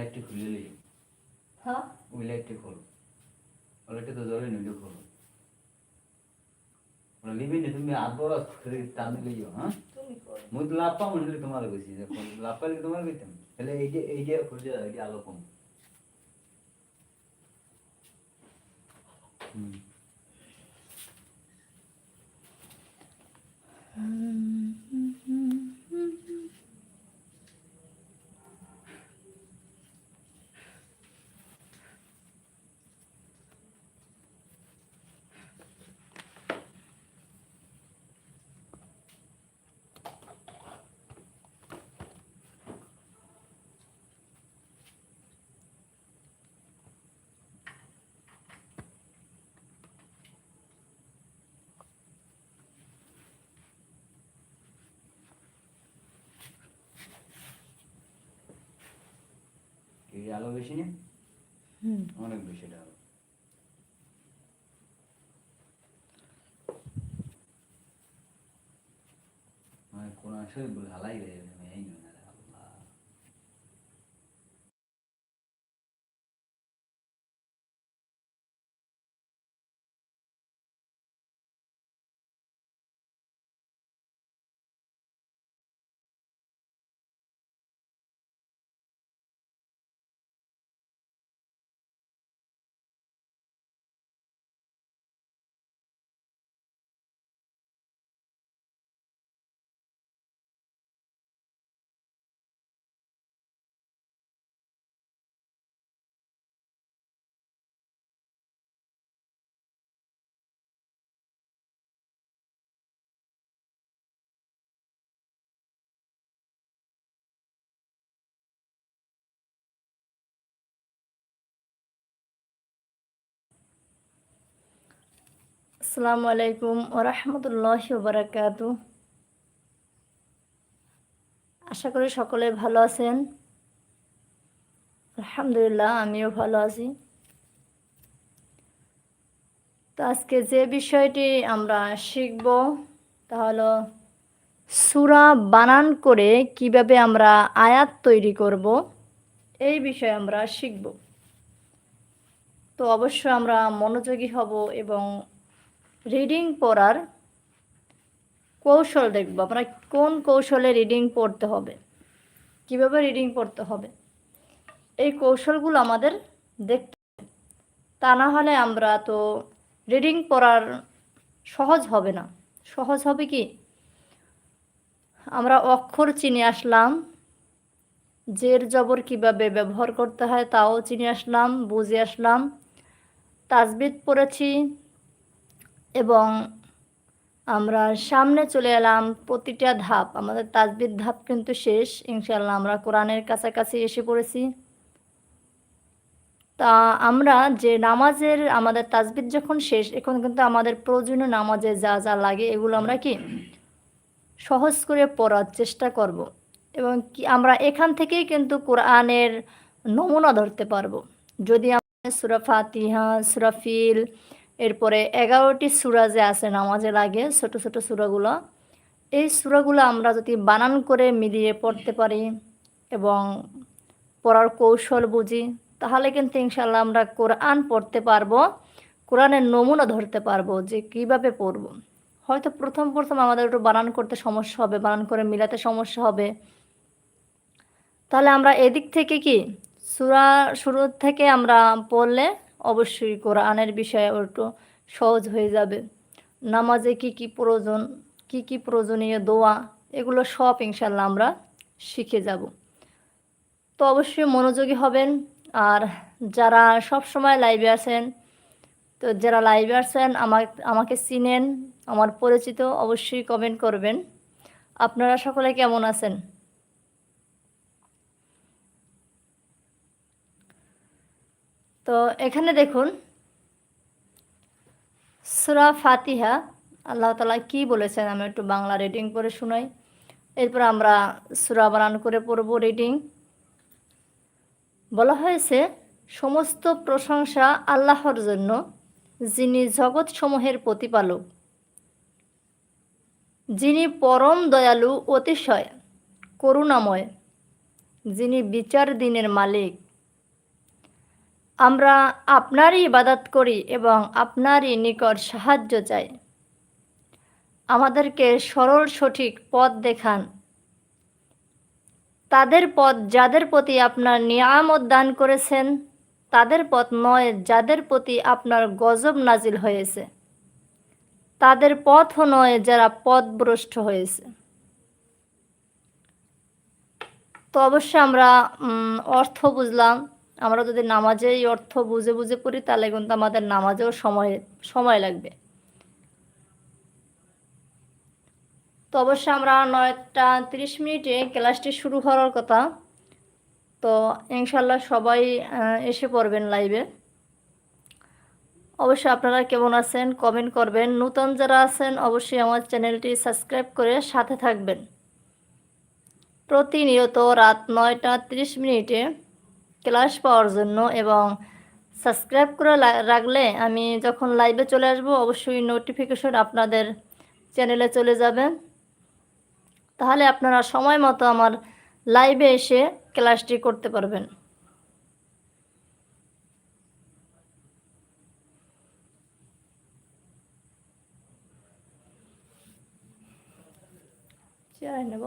লাইটটি খুলে নিই হ্যাঁ ওই লাইটটি খোলো ওই লাইটটা তো জ্বলে নিলে খোলো লিবি নি তুমি আদর টান দিলে হ্যাঁ? মুই তো লাভ পাবো না তোমার যখন লাভ পাইলে তোমার কইতাম? তাহলে এই যে এই যে খুঁজে এই আলো কম। হুম। এই আলো বেশি না হুম। অনেক বেশি এটা আলো। মানে কোন আসলে হালাই গেছে এই নয় না আসসালামু আলাইকুম ওরহমতুল্লাহ বারাকাতু। আশা করি সকলে ভালো আছেন। আলহামদুলিল্লাহ, আমিও ভালো আছি। তো আজকে যে বিষয়টি আমরা শিখব তা হলো সুরা বানান করে কীভাবে আমরা আয়াত তৈরি করব, এই বিষয়ে আমরা শিখব। তো অবশ্যই আমরা মনোযোগী হব এবং রিডিং পড়ার কৌশল দেখব। আমরা কোন কৌশলে রিডিং পড়তে হবে? কীভাবে রিডিং পড়তে হবে? এই কৌশলগুলো আমাদের দেখতে তা না হলে আমরা তো রিডিং পড়ার সহজ হবে না। সহজ হবে কি? আমরা অক্ষর চিনে আসলাম, জের জবর কীভাবে ব্যবহার করতে হয় তাও চিনে আসলাম, বুঝে আসলাম, তাজবিদ পড়েছি এবং আমরা সামনে চলে এলাম প্রতিটা ধাপ। আমাদের তাজবিদ ধাপ কিন্তু শেষ। ইনশাল্লাহ আমরা কোরআনের কাছাকাছি এসে পড়েছি। তা আমরা যে নামাজের, আমাদের তাজবিদ যখন শেষ, এখন কিন্তু আমাদের প্রয়োজনীয় নামাজে যা যা লাগে এগুলো আমরা কি সহজ করে পড়ার চেষ্টা করব এবং কি আমরা এখান থেকেই কিন্তু কোরআনের নমুনা ধরতে পারব। যদি আমরা সুরা ফাতিহা, সুরা এরপরে এগারোটি সুরা যে আছে নামাজে লাগে ছোট ছোট সুরাগুলো, এই সুরাগুলো আমরা যদি বানান করে মিলিয়ে পড়তে পারি এবং পড়ার কৌশল বুঝি, তাহলে কিন্তু ইনশাল্লাহ আমরা কোরআন পড়তে পারব, কোরআনের নমুনা ধরতে পারব যে কীভাবে পড়ব। হয়তো প্রথম প্রথম আমাদের একটু বানান করতে সমস্যা হবে, বানান করে মিলাতে সমস্যা হবে। তাহলে আমরা এদিক থেকে কি? সুরা শুরু থেকে আমরা পড়লে অবশ্যই কোরআনের বিষয়ে একটু সহজ হয়ে যাবে। নামাজে কি কি প্রয়োজন, কি কি প্রয়োজনীয় দোয়া, এগুলো সব ইনশাল্লাহ আমরা শিখে যাব। তো অবশ্যই মনোযোগী হবেন। আর যারা সব সময় লাইভে আছেন, তো যারা লাইভে আছেন আমার আমাকে চিনেন, আমার পরিচিত অবশ্যই কমেন্ট করবেন। আপনারা সকলে কেমন আছেন? তো এখানে দেখুন, সুরা ফাতিহা, আল্লাহ তালা কি বলেছেন আমি একটু বাংলা রিডিং করে শোনাই। এরপর আমরা সুরা বানান করে পড়ব রিডিং বলা হয়েছে, সমস্ত প্রশংসা আল্লাহর জন্য, যিনি জগৎসমূহের প্রতিপালক, যিনি পরম দয়ালু, অতিশয়, করুণাময়, যিনি বিচার দিনের মালিক আমরা আপনারই ইবাদত করি এবং আপনারই নিকট সাহায্য চাই। আমাদেরকে সরল সঠিক পথ দেখান। তাদের পথ যাদের প্রতি আপনার নিয়ামত দান করেছেন, তাদের পথ নয় যাদের প্রতি আপনার গজব নাজিল হয়েছে। তাদের পথও নয় যারা পথভ্রষ্ট হয়েছে। তো অবশ্যই আমরা অর্থ বুঝলাম। আমরা যদি নামাজে এই অর্থ বুঝে বুঝে পড়ি তাহলে কিন্তু আমাদের নামাজেও সময় সময় লাগবে। তো অবশ্যই আমরা নয়টা তিরিশ মিনিটে ক্লাসটি শুরু হওয়ার কথা। তো ইনশাল্লাহ সবাই এসে পড়বেন লাইভে অবশ্যই আপনারা কেমন আছেন কমেন্ট করবেন। নূতন যারা আছেন, অবশ্যই আমার চ্যানেলটি সাবস্ক্রাইব করে সাথে থাকবেন। প্রতিনিয়ত রাত নয়টা তিরিশ মিনিটে ক্লাস পাওয়ার জন্য এবং সাবস্ক্রাইব করে রাখলে আমি যখন লাইভে চলে আসব অবশ্যই নোটিফিকেশন আপনাদের চ্যানেলে চলে যাবে। তাহলে আপনারা সময় মতো আমার লাইভে এসে ক্লাসটি করতে পারবেন। চেয়ার নেব।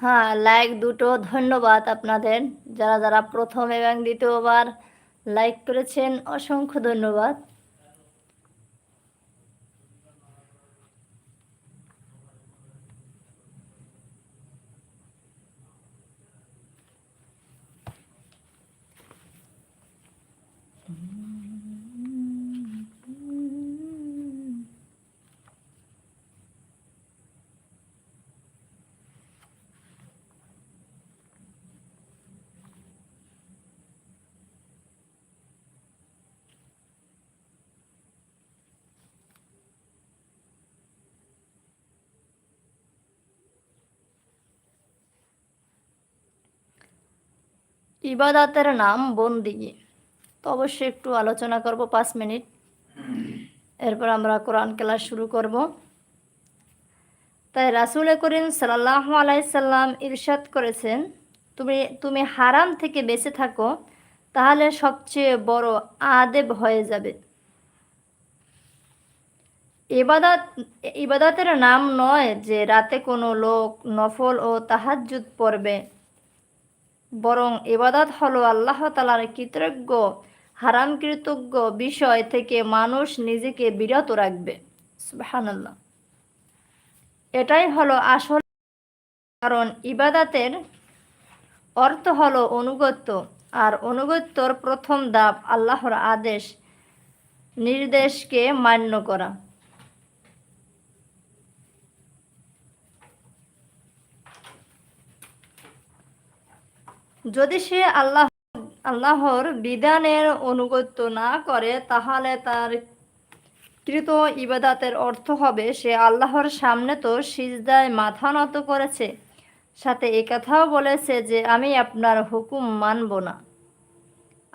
হ্যাঁ লাইক দুটো ধন্যবাদ আপনাদের। যারা যারা প্রথম এবং দ্বিতীয়বার লাইক করেছেন অসংখ্য ধন্যবাদ। ইবাদাতের নাম বন্দিগি তো অবশ্যই একটু আলোচনা করব পাঁচ মিনিট। এরপর আমরা কোরআন ক্লাস শুরু করব। তাই রাসুল করিম সাল্লাহ আলাইসাল্লাম ইরশাদ করেছেন, তুমি তুমি হারাম থেকে বেঁচে থাকো, তাহলে সবচেয়ে বড় আদেব হয়ে যাবে। ইবাদত, ইবাদাতের নাম নয় যে রাতে কোনো লোক নফল ও তাহাজ্জুদ পড়বে। বরং ইবাদত হলো আল্লাহ তালার কৃতজ্ঞ হারাম কৃতজ্ঞ বিষয় থেকে মানুষ নিজেকে বিরত রাখবে। সুবহানাল্লাহ। এটাই হলো আসল কারণ ইবাদাতের অর্থ হলো অনুগত্য, আর অনুগত্যর প্রথম ধাপ আল্লাহর আদেশ, নির্দেশকে মান্য করা। যদি সে আল্লাহ আল্লাহর বিধানের অনুগত্য না করে, তাহলে তার কৃত ইবাদাতের অর্থ হবে, সে আল্লাহর সামনে তো সিজদায় মাথা নত করেছে। সাথে এ কথাও বলেছে যে, আমি আপনার হুকুম মানব না।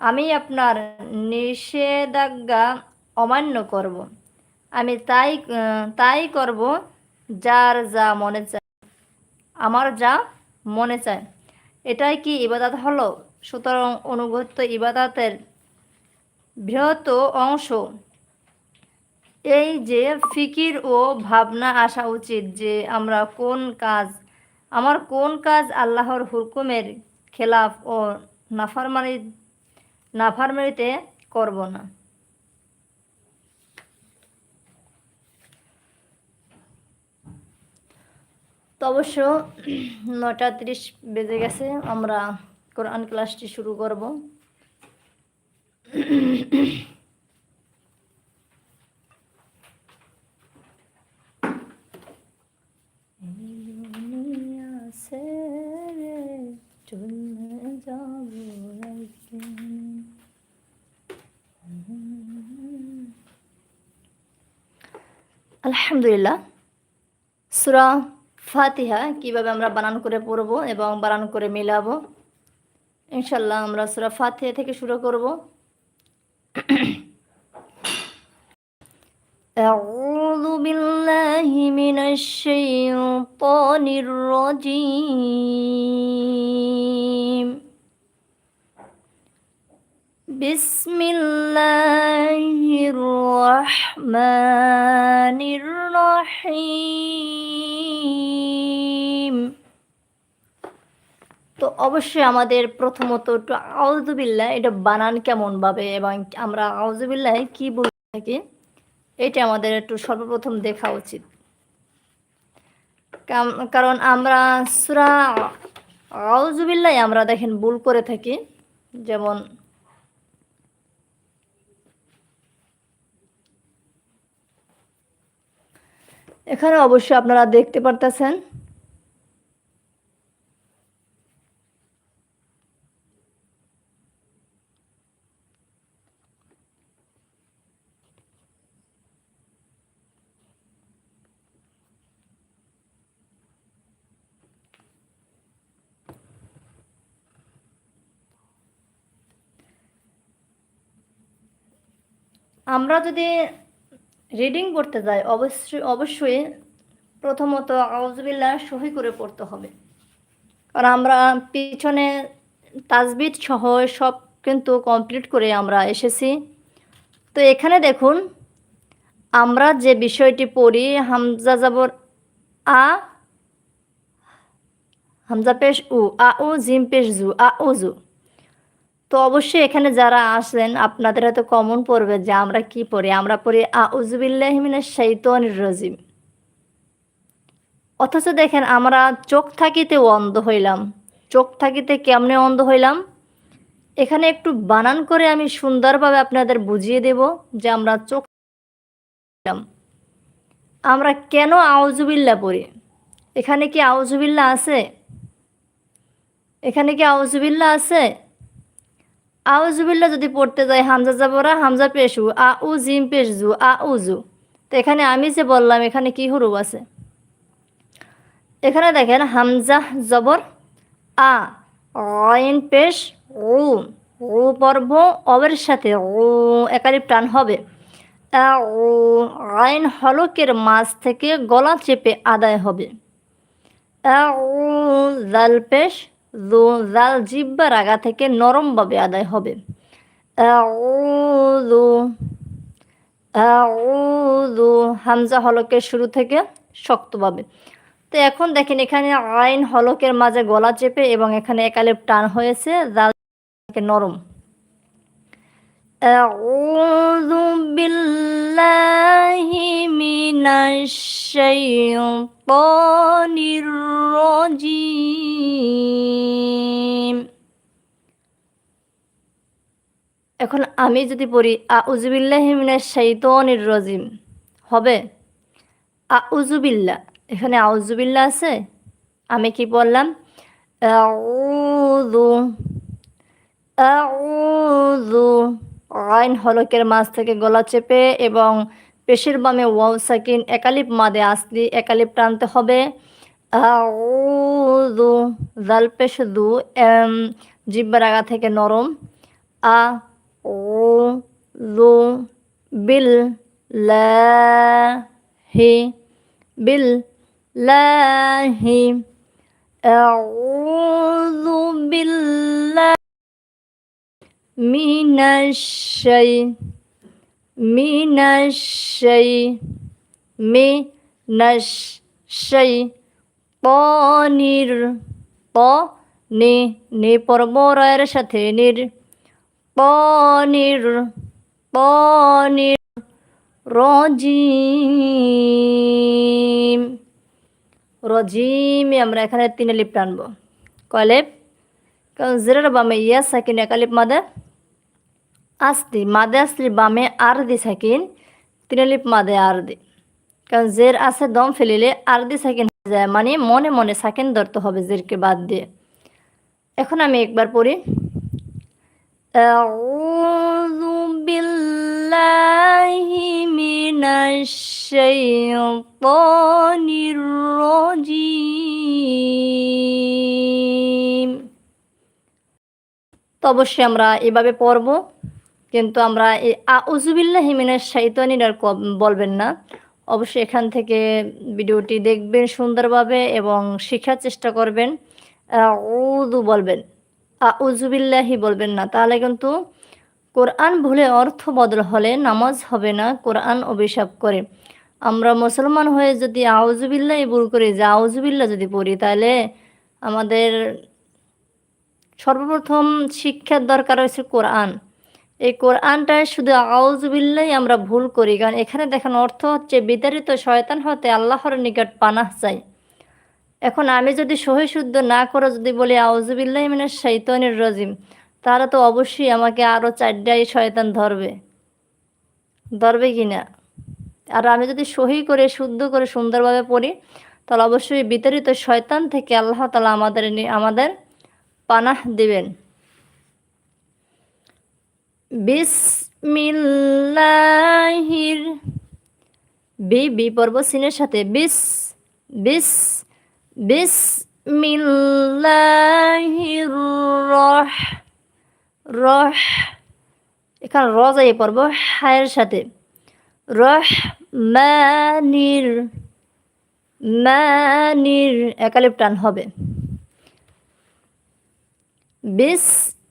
আমি আপনার নিষেধাজ্ঞা অমান্য করব। আমি তাই তাই করব যার যা মনে চায়। আমার যা মনে চায়। এটাই কি ইবাদাত হলো? সুতরাং অনুগত্য ইবাদাতের বৃহৎ অংশ এই যে ফিকির ও ভাবনা আসা উচিত যে আমরা কোন কাজ, আমার কোন কাজ আল্লাহর হুকুমের খেলাফ ও নাফারমারি নাফারমারিতে করব না। তো অবশ্য নটা তিরিশ বেজে গেছে আমরা কোরআন ক্লাসটি শুরু করব। আলহামদুলিল্লাহ সুরা ফাতিহা কিভাবে আমরা বানান করে পড়ব এবং বানান করে মিলাবো ইনশাল্লাহ আমরা সুরা ফাতিহা থেকে শুরু করব أعوذ بالله من الشيطان الرجيم بسم الله الرحمن الرحيم তো অবশ্যই আমাদের প্রথমত একটু আউজুবিল্লাহ এটা বানান কেমন ভাবে এবং আমরা আউজুবিল্লাহ কি বলে থাকি এটা আমাদের একটু সর্বপ্রথম দেখা উচিত কাম- কারণ আমরা সুরা আউজুবিল্লাহ আমরা দেখেন ভুল করে থাকি যেমন এখানে অবশ্যই আপনারা দেখতে পারতেছেন। আমরা যদি রিডিং করতে যাই অবশ্যই অবশ্যই প্রথমত আউজবিল্লাহ সহি করে পড়তে হবে। কারণ আমরা পিছনে তাজবিদ সহ সব কিন্তু কমপ্লিট করে আমরা এসেছি। তো এখানে দেখুন, আমরা যে বিষয়টি পড়ি, হামজা যাবর আ, হামজা পেশ উ, আ উ জিম পেশ জু, আ উ জু। তো অবশ্যই এখানে যারা আসলেন, আপনাদের হয়তো কমন পড়বে যে আমরা কি পড়ি? আমরা পড়ি আ উজুবিল্লাহমিনের শৈতনির রজিম। অথচ দেখেন, আমরা চোখ থাকিতে অন্ধ হইলাম। চোখ থাকিতে কেমনে অন্ধ হইলাম? এখানে একটু বানান করে আমি সুন্দরভাবে আপনাদের বুঝিয়ে দেব যে আমরা চোখ আমরা কেন আউজুবিল্লা পড়ি? এখানে কি আউজুবিল্লা আছে? এখানে কি আউজুবিল্লা আছে? আউজুবিল্লা যদি পড়তে যাই হামজা যাবরা হামজা পেশু আ উ জিম পেশ আ উজু তো এখানে আমি যে বললাম এখানে কি হুরুব আছে? এখানে দেখেন হামজা জবর আ অইন পেশ উ উ পর্ব অবের সাথে ও একালিপ টান হবে। আইন হলকের মাছ থেকে গলা চেপে আদায় হবে। আ, ও জাল পেশ জাল জিব্বা রাগা থেকে নরমভাবে আদায় হবে। হামজা হলকের শুরু থেকে শক্তভাবে। তো এখন দেখেন এখানে আইন হলকের মাঝে গলা চেপে এবং এখানে একালে টান হয়েছে, জাল নরম। أعوذ بالله من الشيطان الرجيم এখন আমি যদি পড়ি আউজুবিল্লাহ মিনাশ শাইতানির রজিম হবে আউজুবিল্লা এখানে আউজুবিল্লা আছে আমি কি বললাম আউযু আউযু আইন হলকের মাঝ থেকে গলা চেপে এবং পেশের বামে ওয়াও সাকিন একালিপ মাদে আসলি একালিপ টানতে হবে আউযু জাল পেশ দু এম জিব্বার আগা থেকে নরম আ ও লু বিল লাহি বিল লাহি أعوذ بالله মিনাশাই মিনাশাই মে নাশাই পনির প নে নে পরমরায়ের সাথে নির, পনির পনির রজিম। রজিমে আমরা এখানে তিনে লিপ টানবো কলেপ কারণ জিরার বামে ইয়া, সাকিন একালিপ মাদা। আসতি মাদে আসলি বামে আর দি সাকিন তিনে লিপ মাদে আর দি কারণ জের আছে দম ফেলিলে আর দি সাকিন হয়ে যায় মানে মনে মনে সাকিন ধরতে হবে জেরকে বাদ দিয়ে এখন আমি একবার পড়ি أعوذ بالله من الشيطان الرجيم তো অবশ্যই আমরা এভাবে পড়ব কিন্তু আমরা এই আউজুবিল্লাহ হিমিনের শাইতানির আর বলবেন না। অবশ্যই এখান থেকে ভিডিওটি দেখবেন সুন্দরভাবে এবং শেখার চেষ্টা করবেন। উদু বলবেন আউজুবিল্লাহি বলবেন না। তাহলে কিন্তু কোরআন ভুলে অর্থ বদল হলে নামাজ হবে না, কোরআন অভিশাপ করে। আমরা মুসলমান হয়ে যদি আউজুবিল্লাহি ভুল করি, যে আউজুবিল্লাহ যদি পড়ি, তাহলে আমাদের সর্বপ্রথম শিক্ষার দরকার হয়েছে কোরআন। এই কোরআনটায় শুধু আউজুবিল্লাই আমরা ভুল করি, কারণ এখানে দেখানো অর্থ হচ্ছে বিতাড়িত শয়তান হতে আল্লাহর নিকট পানাহ চাই। এখন আমি যদি সহি শুদ্ধ না করে যদি বলি আউজুবিল্লাহ মানে শৈতানির রজিম, তাহলে তো অবশ্যই আমাকে আরও চারটাই শয়তান ধরবে। ধরবে কি না আর আমি যদি সহি করে, শুদ্ধ করে, সুন্দরভাবে পড়ি, তাহলে অবশ্যই বিতাড়িত শয়তান থেকে আল্লাহ তালা আমাদের আমাদের পানাহ দিবেন। বিসমিল্লাহির বি বি পর্ব সিনের সাথে বিস বিস বিস মিল্লাহির রহ রহ। এখানে র যাই পর্ব, হায়ের সাথে। রহ মানির মানির একালিপ টান হবে। বিসমিল্লাহির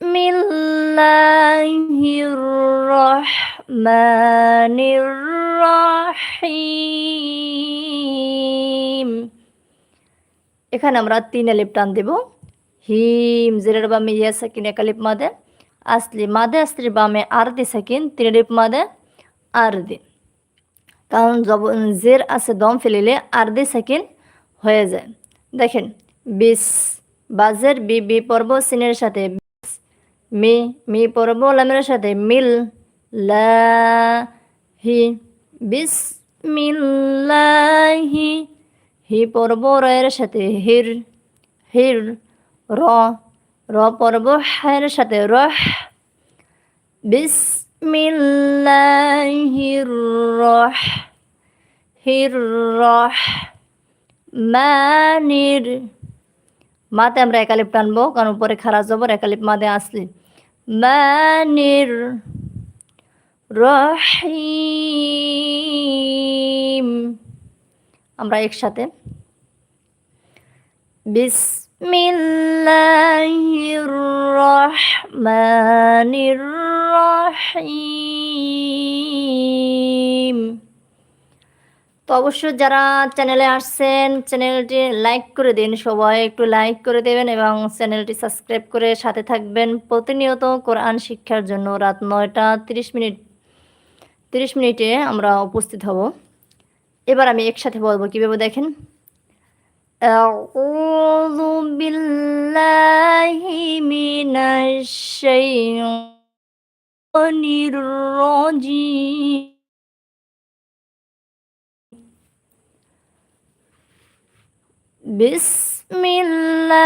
রহমানির রহিম এখানে আমরা তিন আলিপ টান দেব। হিম জেরের বামে ইয়া সাকিন একালিপ মাদে। আসলি মাদে আসলি বামে আর দি সাকিন তিন আলিপ মাদে আর দি কারণ জব জের আছে দম ফেলিলে আর দি সেকেন্ড হয়ে যায়। দেখেন বিশ বাজের বি বি পর্ব সিনের সাথে বিস, মি মি পর্ব লামের সাথে মিল হি বিস মিল্লাহি হি পর্ব রয়ের সাথে হির হির র র পর্ব হায়ের সাথে রহ বিসমিল্লাহির রহ হির রহ মানির মাতে আমরা একালিপ টানবো কারণ উপরে খারা জবর একালিপ মাদে আসলি। মানির রহিম। আমরা একসাথে। বিসমিল্লাহির রহমানির রহিম। তো অবশ্য যারা চ্যানেলে আসছেন চ্যানেলটি লাইক করে দিন সবাই একটু লাইক করে দেবেন এবং চ্যানেলটি সাবস্ক্রাইব করে সাথে থাকবেন প্রতিনিয়ত কোরআন শিক্ষার জন্য রাত নয়টা তিরিশ মিনিট তিরিশ মিনিটে আমরা উপস্থিত হব এবার আমি একসাথে বলবো কীভাবে দেখেন أعوذ بالله من الشيطان الرجيم বিসমিল্লা